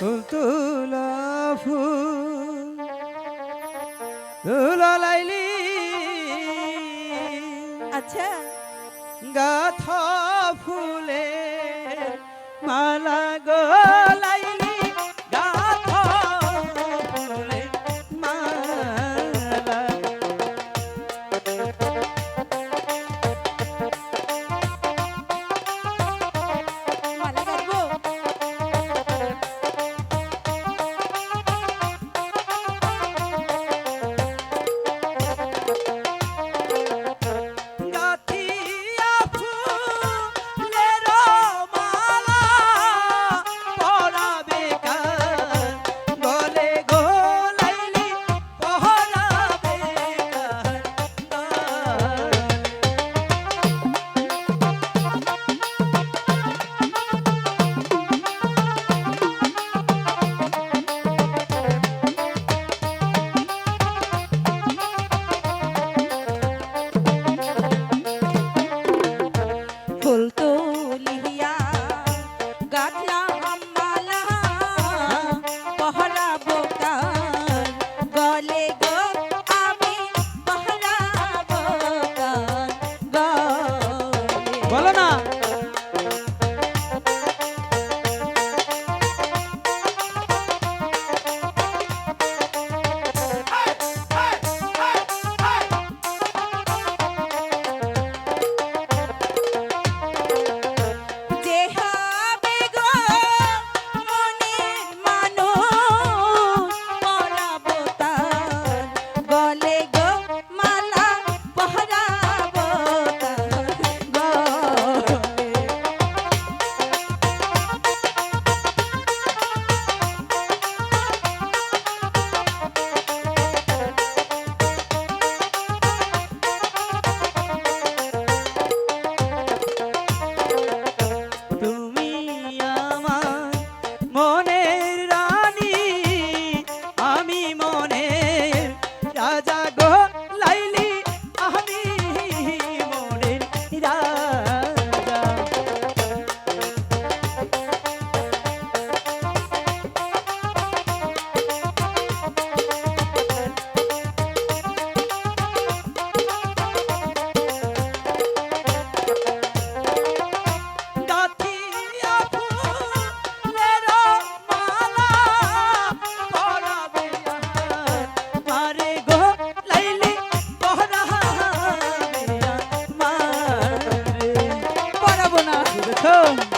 ফুল তুলা ফুল। তুলা লাইলি। আচ্ছা। গাথা ফুল তুলিয়া Here they come.